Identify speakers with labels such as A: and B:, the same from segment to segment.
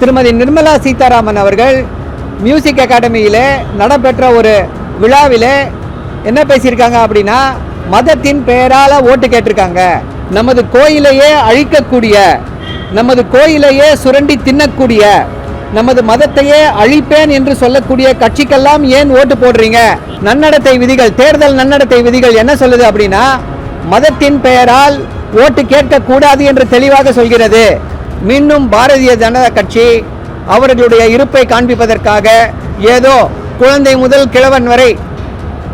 A: திருமதி நிர்மலா சீதாராமன் அவர்கள் மியூசிக் அகாடமியிலே நடைபெற்ற ஒரு விழாவிலே என்ன பேசியிருக்காங்க அப்படின்னா மதத்தின் பெயரால் ஓட்டு கேட்டிருக்காங்க. நமது கோயிலையே அழிக்கக்கூடிய நமது கோயிலையே சுரண்டி தின்னக்கூடிய நமது மதத்தையே அழிப்பேன் என்று சொல்லக்கூடிய கட்சிக்கெல்லாம் ஏன் ஓட்டு போடுறீங்க? நன்னடத்தை விதிகள் தேர்தல் நன்னடத்தை விதிகள் என்ன சொல்லுது அப்படின்னா மதத்தின் பெயரால் ஓட்டு கேட்கக்கூடாது என்று தெளிவாக சொல்கிறது. மீண்டும் பாரதிய ஜனதா கட்சி அவர்களுடைய இருப்பை காண்பிப்பதற்காக ஏதோ குழந்தை முதல் கிழவன் வரை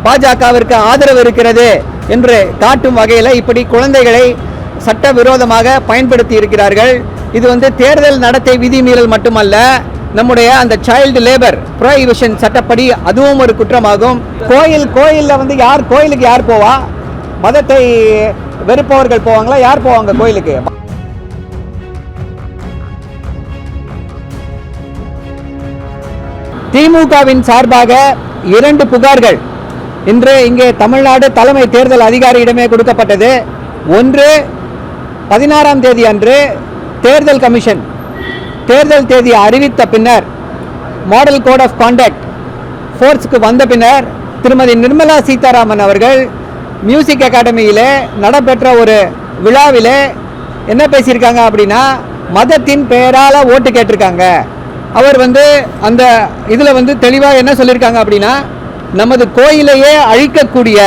A: பாஜகவிற்கு ஆதரவு இருக்கிறது என்று காட்டும் வகையில் இப்படி குழந்தைகளை சட்டவிரோதமாக பயன்படுத்தி இருக்கிறார்கள். இது வந்து தேர்தல் நடத்தை விதிமீறல் மட்டுமல்ல நம்முடைய அந்த சைல்டு லேபர் ப்ரோஹிபிஷன் சட்டப்படி அதுவும் ஒரு குற்றமாகும். கோயில் கோயிலில் வந்து யார் கோயிலுக்கு யார் போவா? மதத்தை வெறுப்பவர்கள் போவாங்களா? யார் போவாங்க கோயிலுக்கு? திமுகவின் சார்பாக இரண்டு புகார்கள். இன்று இங்கே தமிழ்நாடு தலைமை தேர்தல் அதிகாரியிடமே கொடுக்கப்பட்டது. ஒன்று பதினாறாம் தேதி அன்று தேர்தல் கமிஷன் தேர்தல் தேதி அறிவித்த பின்னர் மாடல் கோட் ஆஃப் கான்டாக்ட் ஃபோர்ஸ்க்கு வந்த பின்னர் திருமதி நிர்மலா சீதாராமன் அவர்கள் மியூசிக் அகாடமியிலே நடைபெற்ற ஒரு விழாவில் என்ன பேசியிருக்காங்க அப்படின்னா மதத்தின் பெயரால் ஓட்டு கேட்டிருக்காங்க. அவர் வந்து அந்த இதில் வந்து தெளிவாக என்ன சொல்லியிருக்காங்க அப்படின்னா நமது கோயிலையே அழிக்கக்கூடிய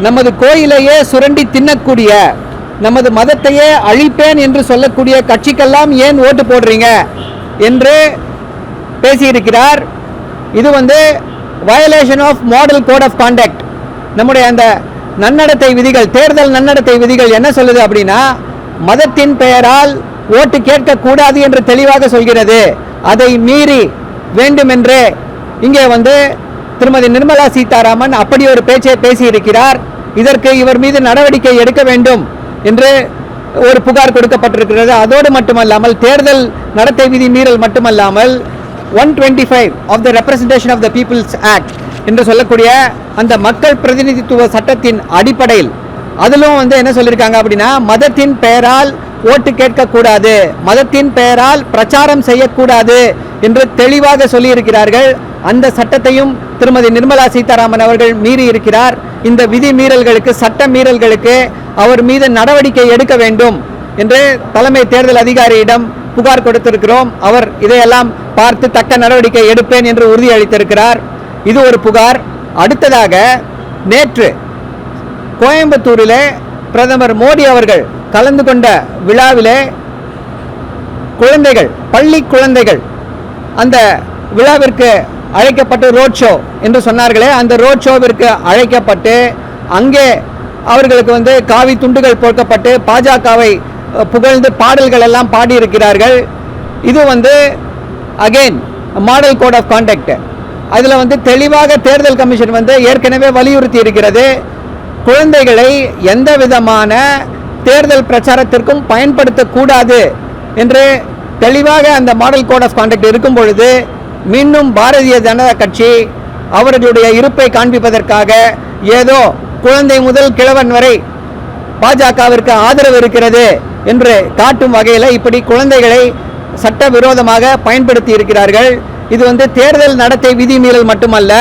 A: நமது கோயிலையே சுரண்டி தின்னக்கூடிய நமது மதத்தையே அழிப்பேன் என்று சொல்லக்கூடிய கட்சிக்கெல்லாம் ஏன் ஓட்டு போடுறீங்க? என்று பேசியிருக்கிறார். இது வந்து violation of model code of conduct நம்முடைய அந்த நன்னடத்தை விதிகள் தேர்தல் நன்னடத்தை விதிகள் என்ன சொல்லுது அப்படின்னா மதத்தின் பெயரால் ஓட்டு கேட்கக்கூடாது என்று தெளிவாக சொல்கிறது. அதை மீறி வேண்டுமென்றே இங்கே வந்து திருமதி நிர்மலா சீதாராமன் அப்படி ஒரு பேச்சை பேசியிருக்கிறார். இதற்கு இவர் மீது நடவடிக்கை எடுக்க வேண்டும் என்று ஒரு புகார் கொடுக்கப்பட்டிருக்கிறது. அதோடு மட்டுமல்லாமல் தேர்தல் நடத்தை விதி மீறல் மட்டுமல்லாமல் one twenty five of the representation of the people's act என்று சொல்லக்கூடிய அந்த மக்கள் பிரதிநிதித்துவ சட்டத்தின் அடிப்படையில் அதிலும் வந்து என்ன சொல்லியிருக்காங்க அப்படின்னா மதத்தின் பெயரால் ஓட்டு கேட்கக்கூடாது மதத்தின் பெயரால் பிரச்சாரம் செய்யக்கூடாது என்று தெளிவாக சொல்லியிருக்கிறார்கள். அந்த சட்டத்தையும் திருமதி நிர்மலா சீதாராமன் அவர்கள் மீறி இருக்கிறார். இந்த விதி மீறல்களுக்கு சட்ட மீறல்களுக்கு அவர் மீது நடவடிக்கை எடுக்க வேண்டும் என்று தலைமை தேர்தல் அதிகாரியிடம் புகார் கொடுத்திருக்கிறோம். அவர் இதையெல்லாம் பார்த்து தக்க நடவடிக்கை எடுப்பேன் என்று உறுதியளித்திருக்கிறார். இது ஒரு புகார். அடுத்ததாக நேற்று கோயம்புத்தூரில் பிரதமர் மோடி அவர்கள் கலந்து கொண்ட விழாவிலே குழந்தைகள் பள்ளி குழந்தைகள் அந்த விழாவிற்கு அழைக்கப்பட்டு ரோட் ஷோ என்று சொன்னார்களே அந்த ரோட் ஷோவிற்கு அழைக்கப்பட்டு அங்கே அவர்களுக்கு வந்து காவி துண்டுகள் போர்க்கப்பட்டு பாஜகவை புகழ்ந்து பாடல்கள் எல்லாம் பாடியிருக்கிறார்கள். இது வந்து again model code of conduct அதில் வந்து தெளிவாக தேர்தல் கமிஷன் வந்து ஏற்கனவே வலியுறுத்தி இருக்கிறது. குழந்தைகளை எந்த விதமான தேர்தல் பிரச்சாரத்திற்கும் பயன்படுத்தக்கூடாது என்று தெளிவாக அந்த மாடல் கோட் ஆஃப் கான்டக்ட் இருக்கும் பொழுது மீண்டும் பாரதிய ஜனதா கட்சி அவர்களுடைய இருப்பை காண்பிப்பதற்காக ஏதோ குழந்தை முதல் கிழவன் வரை பாஜகவிற்கு ஆதரவு இருக்கிறது என்று காட்டும் வகையில் இப்படி குழந்தைகளை சட்டவிரோதமாக பயன்படுத்தி இருக்கிறார்கள். இது வந்து தேர்தல் நடத்தை விதிமீறல் மட்டுமல்ல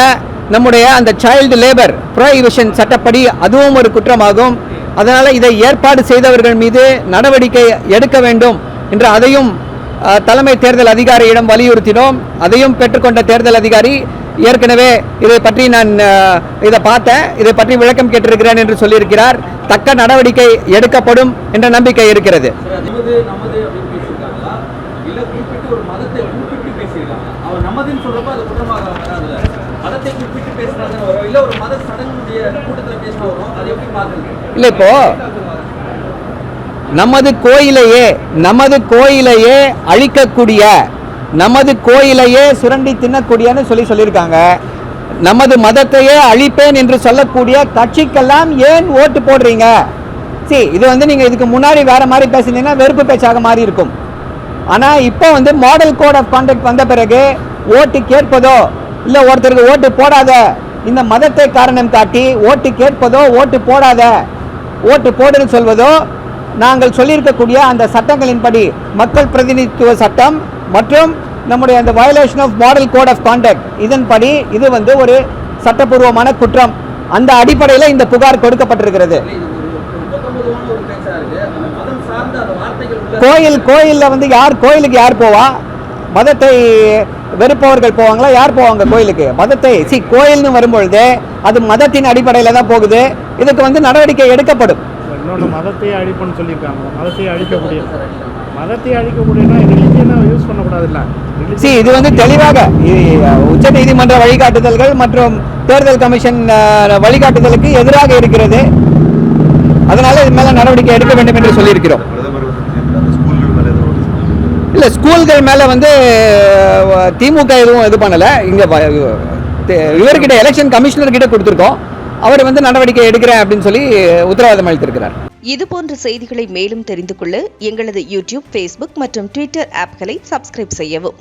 A: நம்முடைய அந்த சைல்டு லேபர் ப்ரோஹிபிஷன் சட்டப்படி அதுவும் ஒரு குற்றமாகும். அதனால் இதை ஏற்பாடு செய்தவர்கள் மீது நடவடிக்கை எடுக்க வேண்டும் என்று அதையும் தலைமை தேர்தல் அதிகாரியிடம் வலியுறுத்தினோம். அதையும் பெற்றுக்கொண்ட தேர்தல் அதிகாரி ஏற்கனவே இதை பற்றி நான் இதை பார்த்தேன். இதை பற்றி விளக்கம் கேட்டிருக்கிறேன் என்று சொல்லியிருக்கிறார். தக்க நடவடிக்கை எடுக்கப்படும் என்ற நம்பிக்கை இருக்கிறது
B: நமது நமது அப்படின்னு பேசியிருக்காங்களா இல்ல குறிப்பிட்டு ஒரு மதத்தை குறிப்பிட்டு பேசியிருக்காங்க அவர் நமதுன்னு சொல்றப்ப அது குற்றமாக வராதுல மதத்தை குறிப்பிட்டு பேசுறாங்க வரும் இல்ல ஒரு மத சடங்குடைய கூட்டத்துல பேசினா வரும் அது எப்படி பாக்குறீங்க
A: இல்லை இப்போ நமது கோயிலையே நமது கோயிலையே அழிக்கக்கூடிய நமது கோயிலையே சுரண்டி தின்னக்கூடியன்னு சொல்லி சொல்லியிருக்காங்க. நமது மதத்தையே அழிப்பேன் என்று சொல்லக்கூடிய கட்சிக்கெல்லாம் ஏன் ஓட்டு போடுறீங்க? சரி இது வந்து நீங்கள் இதுக்கு முன்னாடி வேற மாதிரி பேசுனீங்கன்னா வெறுப்பு பேச்சாக மாறி இருக்கும். ஆனால் இப்போ வந்து மாடல் கோட் ஆஃப் கான்டக்ட் வந்த பிறகு ஓட்டு கேட்பதோ இல்லை ஒருத்தருக்கு ஓட்டு போடாத இந்த மதத்தை காரணம் காட்டி ஓட்டு கேட்பதோ ஓட்டு போடாத ஓட்டு போடுன்னு சொல்வதோ நாங்கள் சொல்லியிருக்கக்கூடிய அந்த சட்டங்களின்படி மக்கள் பிரதிநிதித்துவ சட்டம் மற்றும் நம்முடைய அந்த violation of model code of conduct இதன்படி இது வந்து ஒரு சட்டப்பூர்வமான குற்றம். அந்த அடிப்படையில் இந்த புகார் கொடுக்கப்பட்டிருக்கிறது. கோயில் கோயிலில் வந்து யார் கோயிலுக்கு யார் போவா? மதத்தை வெறுப்பவர்கள் போவாங்களா? யார் போவாங்க கோயிலுக்கு? மதத்தை. சி கோயில்னு வரும்பொழுது அது மதத்தின் அடிப்படையில் தான் போகுது. இதுக்கு வந்து நடவடிக்கை எடுக்கப்படும்.
C: இன்னொன்று மதத்தையே அழிப்புன்னு சொல்லியிருக்காங்க. மதத்தையே அழிக்கக்கூடிய மதத்தை அழிக்கக்கூடியனா ரிலிஜியனை யூஸ் பண்ணக்கூடாதுல்ல?
A: சி இது வந்து தெளிவாக உச்ச நீதிமன்ற வழிகாட்டுதல்கள் மற்றும் தேர்தல் கமிஷன் வழிகாட்டுதலுக்கு எதிராக இருக்கிறது. அதனால இது மேல நடவடிக்கை எடுக்க வேண்டும் என்று சொல்லியிருக்கிறோம்
D: பிரதமர் வந்து அந்த ஸ்கூல்கள் மேலே ஏதோ notice போட்டிருக்காரு.
A: இல்லை ஸ்கூல்கள் மேலே வந்து திமுக எதுவும் இது பண்ணல. இங்க இவர்கிட்ட எலெக்ஷன் கமிஷனர் கிட்ட கொடுத்துருக்கோம். அவர் வந்து நடவடிக்கை எடுக்கிறேன் அப்படின்னு சொல்லி உத்தரவாதம் அளித்திருக்கிறார்.
E: இதுபோன்ற செய்திகளை மேலும் தெரிந்து கொள்ள எங்களது யூடியூப் ஃபேஸ்புக் மற்றும் ட்விட்டர் ஆப்களை சப்ஸ்கிரைப் செய்யவும்.